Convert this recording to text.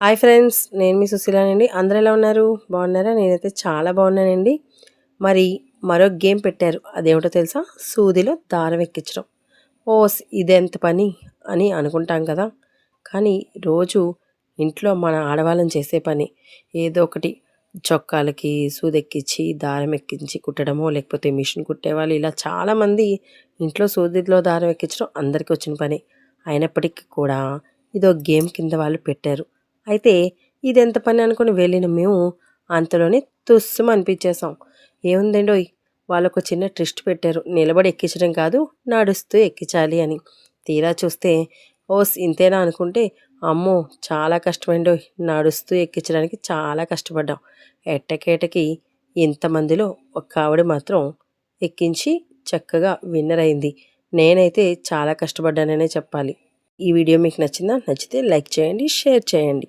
Hi friends నేను మీ సుశీలానండి. అందరూ ఎలా ఉన్నారు? బాగున్నారా? నేనైతే చాలా బాగున్నానండి. మరి మరో గేమ్ పెట్టారు. అదేమిటో తెలుసా? సూదిలో దారం ఎక్కించడం. ఓస్ ఇదెంత పని అని అనుకుంటాం కదా. కానీ రోజు ఇంట్లో మన ఆడవాళ్ళని చేసే పని. ఏదో ఒకటి చొక్కాలకి సూదెక్కించి దారం ఎక్కించి కుట్టడమో లేకపోతే మిషన్ కుట్టేవాళ్ళు ఇలా చాలామంది ఇంట్లో సూదిలో దారం ఎక్కించడం అందరికీ వచ్చిన పని. అయినప్పటికీ కూడా ఇదో గేమ్ కింద వాళ్ళు పెట్టారు. అయితే ఇది ఎంత పని అనుకుని వెళ్ళిన మేము అంతలోనే తుస్సం అనిపించేసాం ఏముందండోయ్ వాళ్ళకు చిన్న ట్రిస్ట్ పెట్టారు. నిలబడి ఎక్కించడం కాదు నడుస్తూ ఎక్కించాలి అని. తీరా చూస్తే ఓస్ ఇంతేనా అనుకుంటే అమ్మో చాలా కష్టమైండో నడుస్తూ ఎక్కించడానికి చాలా కష్టపడ్డాం. ఎట్టకేటకి ఇంతమందిలో ఒక ఆవిడ మాత్రం ఎక్కించి చక్కగా విన్నర్ అయింది. నేనైతే చాలా కష్టపడ్డాననే చెప్పాలి. ఈ వీడియో మీకు నచ్చిందా? నచ్చితే లైక్ చేయండి షేర్ చేయండి.